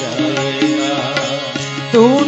ਜਾਏਗਾ। ਤੂੰ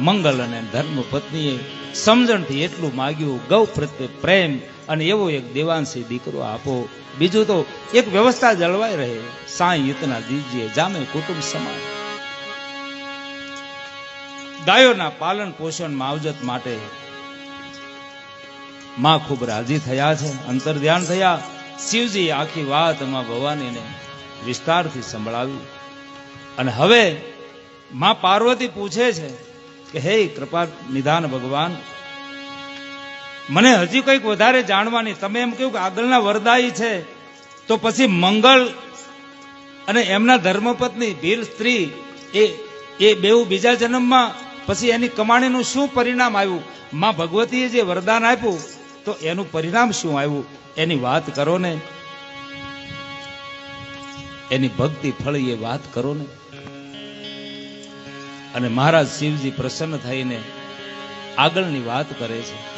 મંગલ અને ધર્મ પત્નીએ સમજણથી એટલું માગ્યું, ગૌ પ્રત્યે પ્રેમ અને એવો એક દેવાંશી દીકરો આપો. બીજું તો એક વ્યવસ્થા જળવાઈ રહે. સાંઈ ઇતના દીજીએ, જામે કુટુંબ સમાન. ગાયોના પાલન પોષણ માવજત માટે માં ખૂબ રાજી થયા છે અંતર ધ્યાન થયા. શિવજી આખી વાતમાં ભવાનીને વિસ્તારથી સંભળાવી અને હવે માં પાર્વતી પૂછે છે કે, હે, કૃપા નિધાન ભગવાન. મને હજી કંઈક વધારે જાણવાની, તમે એમ કહ્યું કે આગળના વરદાયી છે, તો પછી મંગળ અને એમના ધર્મપત્ની ભીલ સ્ત્રી એ એ બેઉ બીજા જન્મમાં પછી એની કમાણીનું શું પરિણામ આવ્યું? માં ભગવતીએ જે વરદાન આપ્યું, તો એનું પરિણામ શું આવ્યું? એની વાત કરો ને. એની ભક્તિ ફળી એ વાત કરો ને. અને મહારાજ શિવજી પ્રસન્ન થઈને આગળની વાત કરે છે.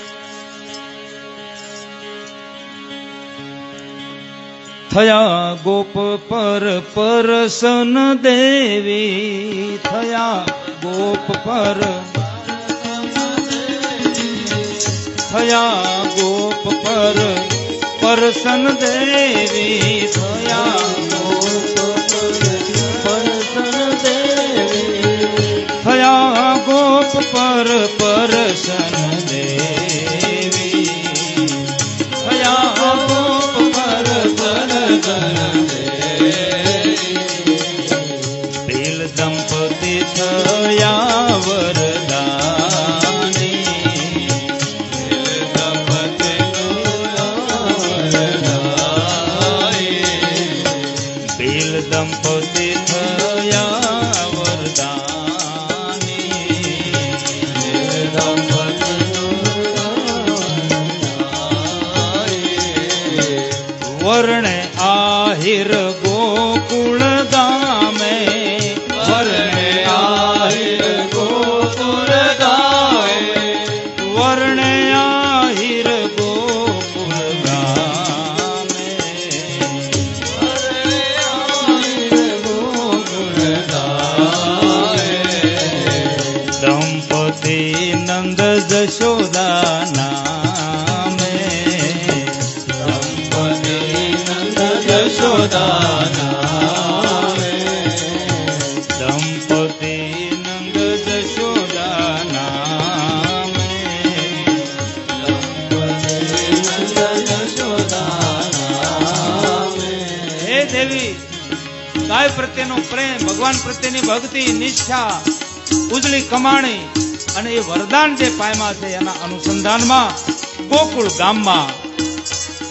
થયા ગોપ પર પરસન દેવી, થયા ગોપ પર થયા ગોપ પર પરસન દેવી, થયા ગોપ પર પ્રત્યેનો પ્રેમ, ભગવાન પ્રત્યેની ભક્તિ, નિષ્ઠા, ઉજળી કમાણી અને એ વરદાન જે પાયમાં છે એના અનુસંધાનમાં ગોકુળ ગામમાં,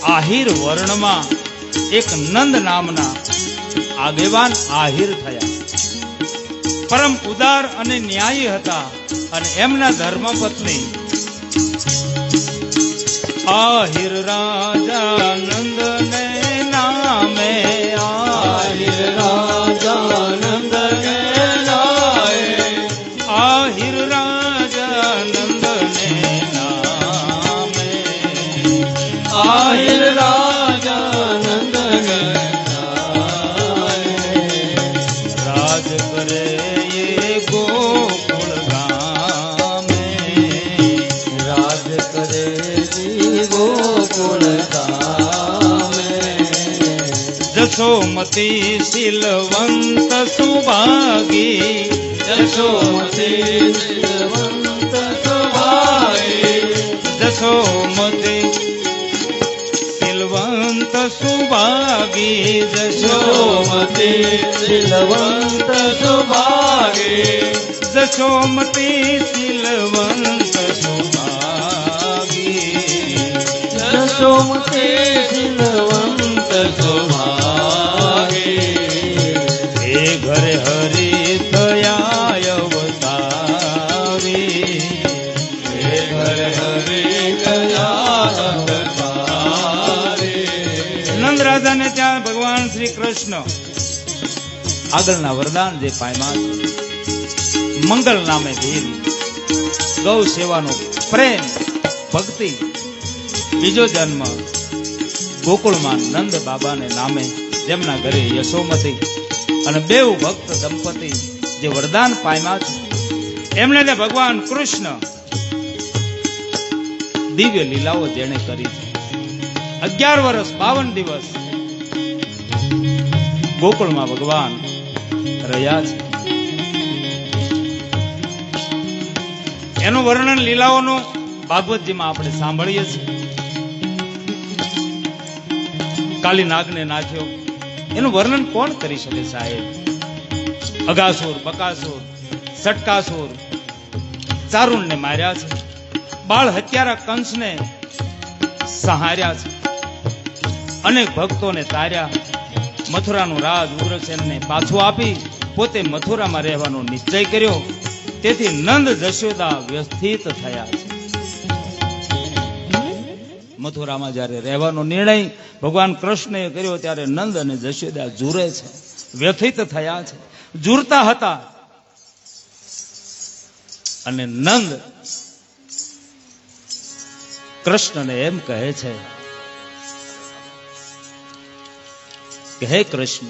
આહિર વર્ણમાં એક નંદ નામના આગેવાન આહિર થયા. પરમ ઉદાર અને ન્યાયી હતા અને એમના ધર્મપત્ની આહિર રાજા નંદ આહિર રાજા નંદ ને રાજ કરે એ ગોકુળ ગામે. રાજ કરે ગોકુળ ગામે. જશોમતી શીલવંત સુભાગી. જશોમતી શીલવંત સુભાઈ જશોમતી શીલવંત સુભાગી જશોમતી શીલવંત સુભાગી જશોમતી શીલવંત સુભાગી યશોમતે શીલવંત સુભાગે એ ઘરે કૃષ્ણ. આગળના વરદાન જે પામ્યા મંગલ નામે ધીર ગૌ સેવાનો પ્રેમ, ભક્તિ. બીજો જન્મ ગોકુળમાં નંદ બાબાને નામે જેમના ઘરે યશોમતી અને બેવ ભક્ત દંપતી જે વરદાન પામ્યા છે. એમણે ને ભગવાન કૃષ્ણ દિવ્ય લીલાઓ જેણે કરી અગિયાર વર્ષ બાવન દિવસ ગોકુળમાં ભગવાન રહ્યા છે. એનું વર્ણન લીલાઓનું ભાગવતજીમાં આપણે સાંભળીએ છીએ. કાલી નાગને નાખ્યો. એનું વર્ણન કોણ કરી શકે સાહેબ? અગાસુર, બકાસુર, સટકાસુર, ચારુણને માર્યા છે. બાળ હત્યારા કંસને સહાર્યા છે. અનેક ભક્તોને તાર્યા. મથુરાનું રાજ ઉગ્રસેનને પાછું આપી પોતે મથુરામાં રહેવાનો નિશ્ચય કર્યો. તેથી નંદ જશોદા વ્યથિત થયા છે. મથુરામાં જ્યારે રહેવાનો નિર્ણય ભગવાન કૃષ્ણએ કર્યો ત્યારે નંદ અને જશોદા જુરે છે. વ્યથિત થયા છે. જુરતા હતા. અને નંદ કૃષ્ણને એમ કહે છે હે કૃષ્ણ,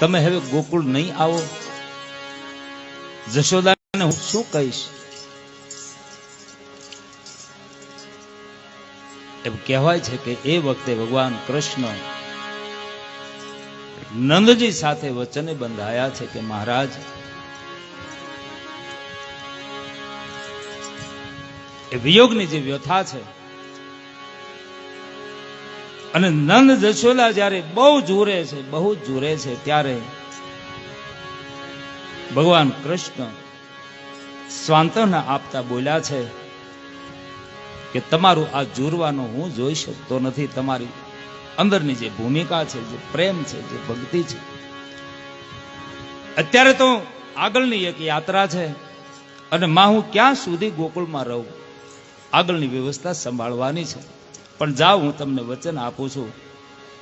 તમે હવે ગોકુળ નહીં આવો? જશોદાને હું શું કહીશ? એમ કહેવાય છે કે એ વખતે ભગવાન કૃષ્ણ નંદજી સાથે વચને બંધાયા છે કે મહારાજ, એ વિયોગની જે વ્યથા છે અને નંદ જશોદા જ્યારે બહુ જુરે છે, બહુ જુરે છે, ત્યારે ભગવાન કૃષ્ણ સ્વાંતના આપતા બોલ્યા છે કે તમારું આ જુરવાનું હું જોઈ શકતો નથી. તમારી અંદરની જે ભૂમિકા છે, જે પ્રેમ છે, જે ભક્તિ છે. અત્યારે તો આગળની એક યાત્રા છે અને માં હું ક્યાં સુધી ગોકુળમાં રહું? આગળની વ્યવસ્થા સંભાળવાની છે. પણ જાઓ, હું તમને વચન આપું છું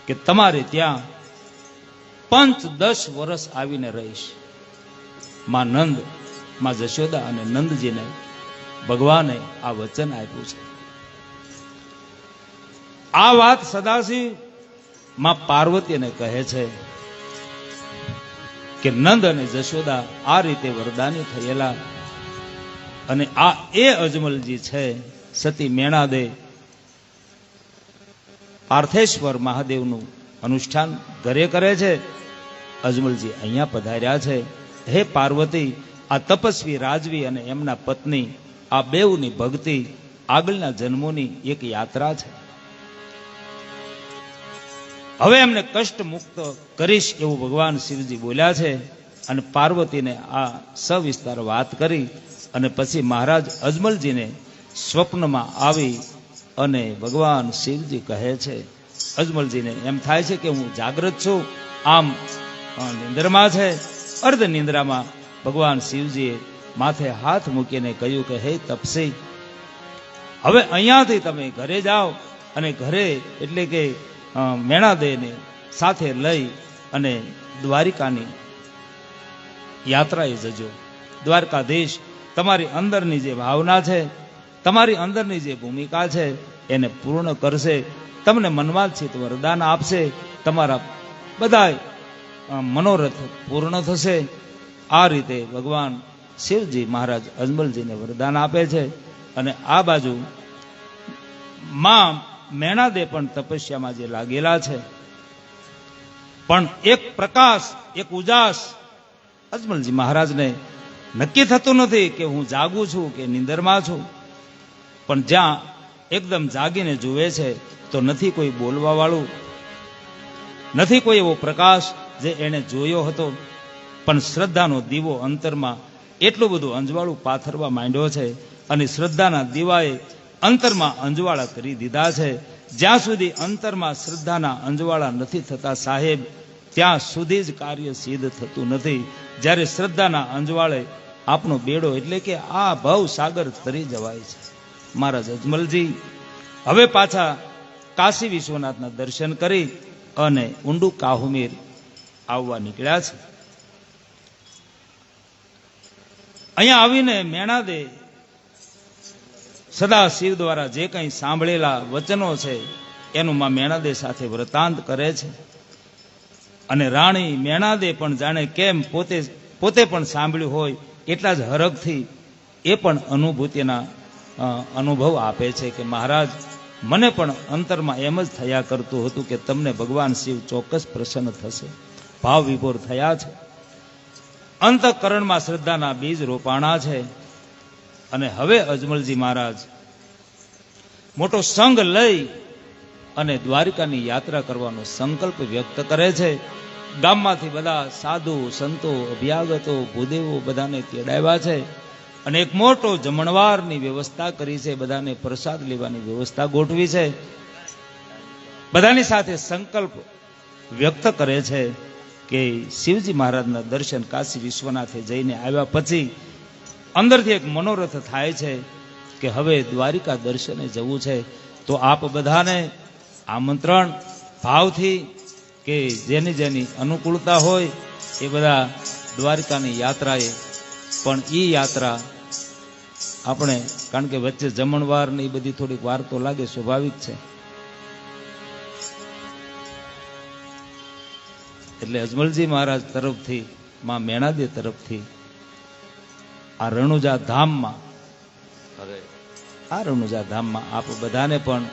કે તમારે ત્યાં પંચ દસ વર્ષ આવીને રહીશ. માં નંદ, માં જશોદા અને નંદજીને ભગવાને આ વચન આપ્યું છે. આ વાત સદાશિવમાં પાર્વતીને કહે છે કે નંદ અને જશોદા આ રીતે વરદાની થયેલા અને આ એ અજમલજી છે, સતી મેણાદે પાર્થેશ્વર મહાદેવનું અનુષ્ઠાન ઘરે કરે છે. અજમલજી અહીંયા પધાર્યા છે. હે પાર્વતી, આ તપસ્વી રાજવી અને એમના પત્ની, આ બેઉની ભક્તિ, આગળના જન્મોની એક યાત્રા છે. હવે એમને કષ્ટ મુક્ત કરીશ એવું ભગવાન શિવજી બોલ્યા છે અને પાર્વતીને આ સવિસ્તાર વાત કરી અને પછી મહારાજ અજમલજીને સ્વપ્નમાં આવી અને ભગવાન શિવજી કહે છે, અજમલજીને એમ થાય છે કે હું જાગ્રત છું, આમ નિંદ્રમાં છે. અર્ધ નિંદ્રામાં ભગવાન શિવજીએ માથે હાથ મૂકીને કહ્યું કે, હે તપસી, હવે અહીંયાથી તમે ઘરે જાઓ અને ઘરે એટલે કે મેણાદેને સાથે લઈ અને દ્વારિકાની યાત્રાએ જજો. દ્વારકાધીશ, તમારી અંદરની જે ભાવના છે તમારી અંદરની જે ભૂમિકા છે, એને પૂર્ણ કરશે. તમને મનવાંછિત વરદાન આપશે. તમારા બધા મનોરથ પૂર્ણ થશે. આ રીતે ભગવાન શિવજી મહારાજ અજમલજીને વરદાન આપે છે. અને આ બાજુ માં મેણાદે પણ તપસ્યામાં જે લાગેલા છે. પણ એક પ્રકાશ, એક ઉજાસ અજમલજી મહારાજને નક્કી થતું નથી કે હું જાગું છું કે નિંદરમાં છું. પણ જ્યાં એકદમ જાગીને જુએ છે, તો નથી કોઈ બોલવા વાળું નથી કોઈ એવો પ્રકાશ જે એને જોયો હતો. પણ શ્રદ્ધાનો દીવો અંતરમાં એટલું બધું અંજવાળું પાથરવા માંડ્યો છે અને શ્રદ્ધાના દીવાએ અંતરમાં અંજવાળા કરી દીધા છે. જ્યાં સુધી અંતરમાં શ્રદ્ધાના અંજવાળા નથી થતા સાહેબ, ત્યાં સુધી જ કાર્ય સિદ્ધ થતું નથી. જ્યારે શ્રદ્ધાના અંજવાળે આપણો બેડો એટલે કે આ ભવ સાગર તરી જવાય છે. મહારાજ અજમલજી, હવે પાછા કાશી વિશ્વનાથના દર્શન કરી અને ઊંડું કાહુમીર આવવા નીકળ્યા છે. અહીંયા આવીને મેણાદે સદા શિવ દ્વારા જે કંઈ સાંભળેલા વચનો છે, એનું માં મેણાદે સાથે વૃતાંત કરે છે. અને રાણી મેણાદે પણ જાણે કેમ પોતે પોતે પણ સાંભળ્યું હોય એટલા જ હરખથી એ પણ અનુભૂતિના અનુભવ આપે છે કે મહારાજ, મને પણ અંતરમાં એમ જ થયા કરતું હતું કે તમને ભગવાન શિવ ચોક્કસ પ્રસન્ન થશે. ભાવ વિભોર થયા છે. અંતઃકરણમાં શ્રદ્ધાના બીજ રોપાણા છે. અને હવે અજમલજી મહારાજ, મોટો સંઘ લઈ અને દ્વારિકાની યાત્રા કરવાનો સંકલ્પ વ્યક્ત કરે છે. ગામમાંથી બધા સાધુ, સંતો, અભ્યાગતો, ભૂદેવો બધાને તેડાવ્યા છે. અને એક મોટો જમણવારની વ્યવસ્થા કરી છે, બધાને પ્રસાદ લેવાની વ્યવસ્થા ગોઠવી છે. બધાની સાથે સંકલ્પ વ્યક્ત કરે છે કે શિવજી મહારાજના દર્શન કાશી વિશ્વનાથે જઈને આવ્યા પછી અંદરથી એક મનોરથ થાય છે કે હવે દ્વારિકા દર્શને જવું છે. તો આપ બધાને આમંત્રણ ભાવથી કે જેની જેની અનુકૂળતા હોય એ બધા દ્વારિકાની યાત્રાએ, પણ એ યાત્રા આપણે, કારણ કે વચ્ચે જમણવાર ને એ બધી થોડીક વાર તો લાગે, સ્વાભાવિક છે. એટલે અજમલજી મહારાજ તરફથી, માં મેણાદે તરફથી, આ રણુજા ધામમાં આ રણુજા ધામમાં આપ બધાને પણ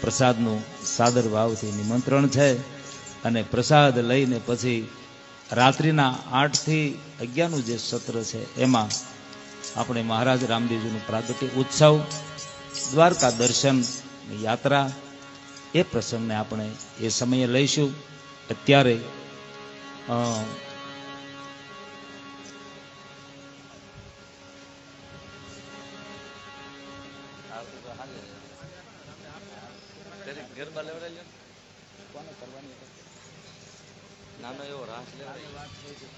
પ્રસાદનું સાદર ભાવથી નિમંત્રણ છે અને પ્રસાદ લઈને પછી રાત્રિના આઠથી અગિયારનું જે સત્ર છે, એમાં આપણે મહારાજ રામદેવજીનું પ્રાગટ્ય, ઉત્સવ, દ્વારકા દર્શન, યાત્રા, એ પ્રસંગને આપણે એ સમયે લઈશું. અત્યારે નાનો એવો રાસ લેવડાય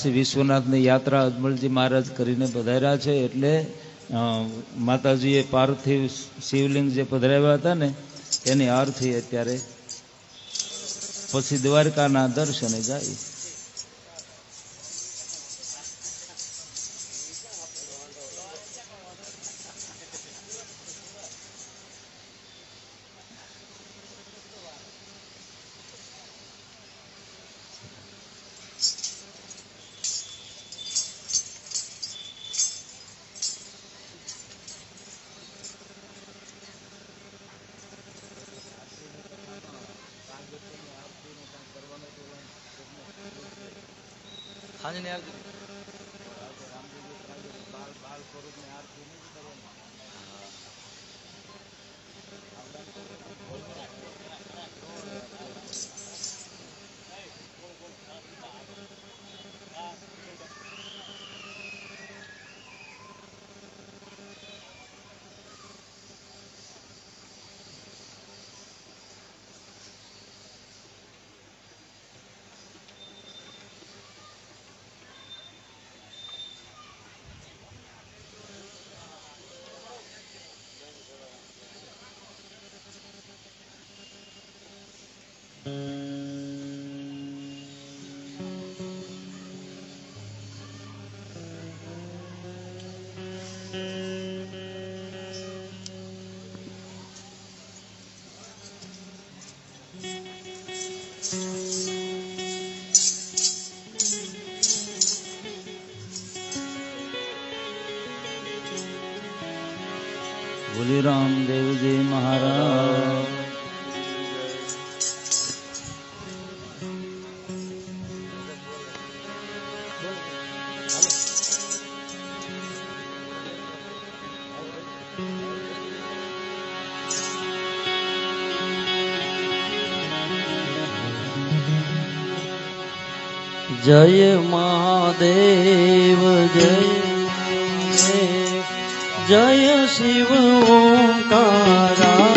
કાશી વિશ્વનાથની યાત્રા અજમલજી મહારાજ કરીને પધાર્યા છે એટલે માતાજીએ પાર્થિવ શિવલિંગ જે પધરાવ્યા હતા ને, એની આરતી અત્યારે પછી દ્વારકાના દર્શને જાય. ఆంజనేయాలు જય મહાદેવ જય જય શિવ ઓમકારા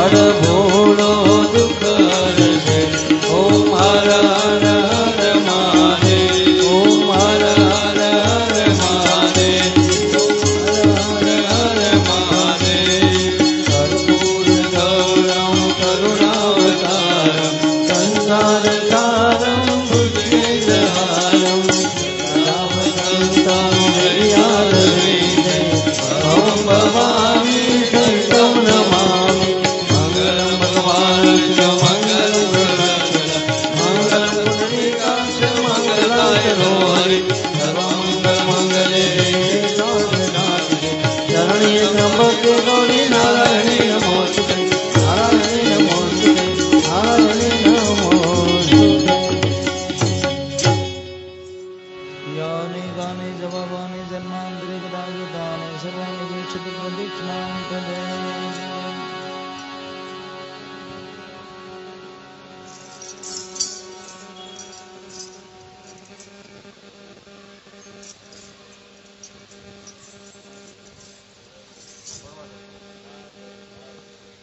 பாடவோ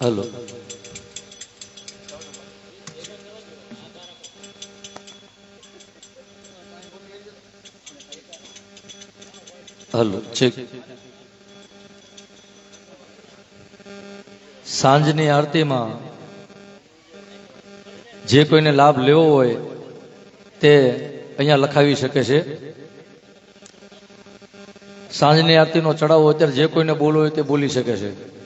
હલો. હલો છે સાંજની આરતીમાં જે કોઈને લાભ લેવો હોય તે અહીંયા લખાવી શકે છે. સાંજની આરતીનો ચડાવો અત્યારે જે કોઈને બોલવો હોય તે બોલી શકે છે.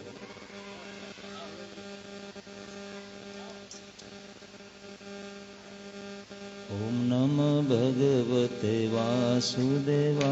वासुदेवा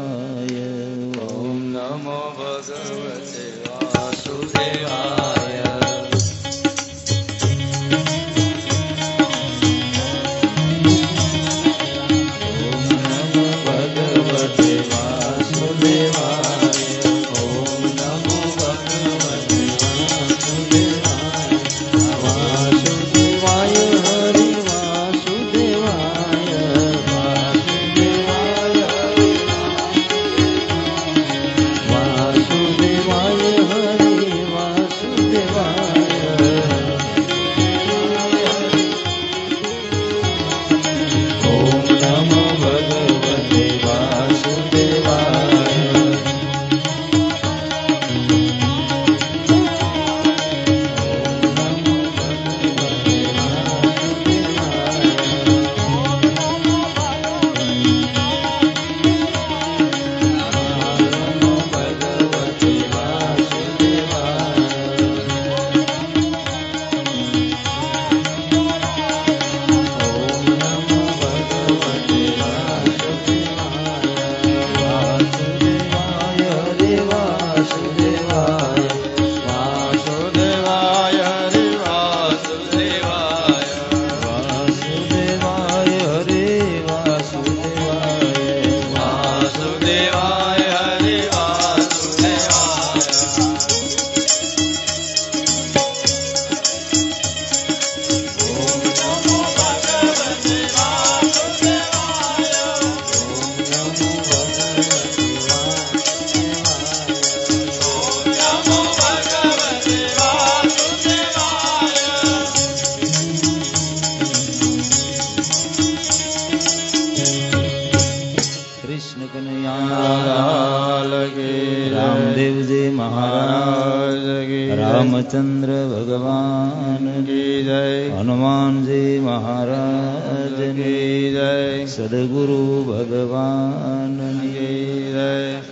હનુમાનની જય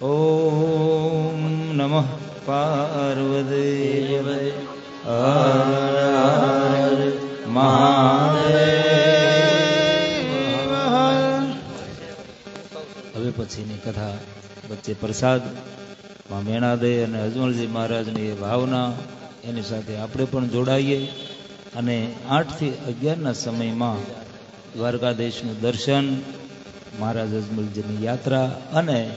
ઓમ નમઃ પાર્વતી હર હર મહાદેવ હવે પછીની કથા વચ્ચે પ્રસાદ, માં મેણાદે અને અજમલજી મહારાજની એ ભાવના, એની સાથે આપણે પણ જોડાઈએ અને આઠથી અગિયારના સમયમાં દ્વારકાધીશનું દર્શન, મહારાજ અજમલજીની યાત્રા અને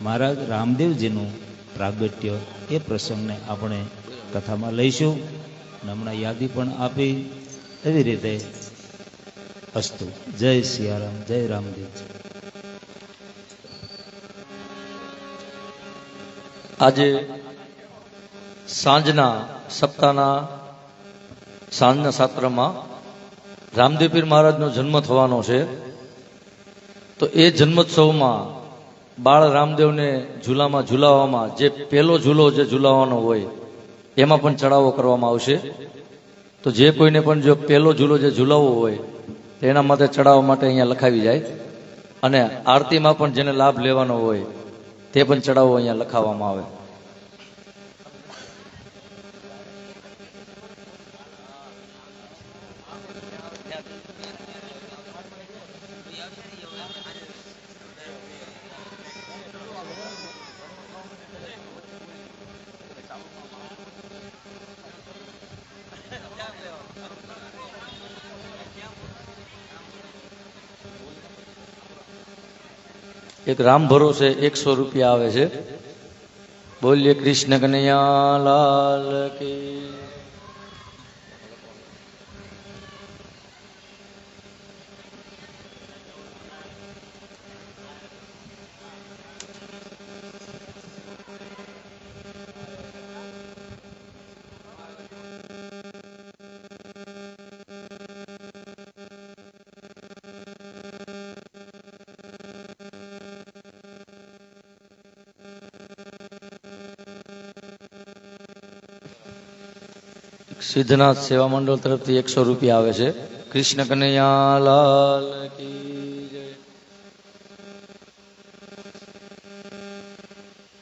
મહારાજ રામદેવજીનું પ્રાગટ્ય એ પ્રસંગને આપણે કથામાં લઈશું અને હમણાં યાદી પણ આપી. એવી રીતે અસ્તુ. જય સિયારામ, જય રામદેવજી. આજે સાંજના સપ્તાહના સાંજના સત્રમાં રામદેવપીર મહારાજનો જન્મ થવાનો છે, તો એ જન્મોત્સવમાં બાળ રામદેવને ઝૂલામાં ઝૂલાવવામાં જે પહેલો ઝૂલો જે ઝૂલાવવાનો હોય, એમાં પણ ચડાવો કરવામાં આવશે. તો જે કોઈને પણ જો પહેલો ઝૂલો જે ઝૂલાવવો હોય તેના માટે ચડાવવા માટે અહીંયા લખાવી જાય. અને આરતીમાં પણ જેને લાભ લેવાનો હોય, તે પણ ચડાવો અહીંયા લખાવવામાં આવે. એક રામ ભરોસે એકસો રૂપિયા આવે છે. બોલીએ કૃષ્ણ કનૈયા લાલ કી સિદ્ધનાથ સેવા મંડળ તરફથી એકસો રૂપિયા આવે છે. કૃષ્ણ કનૈયા લાલ કી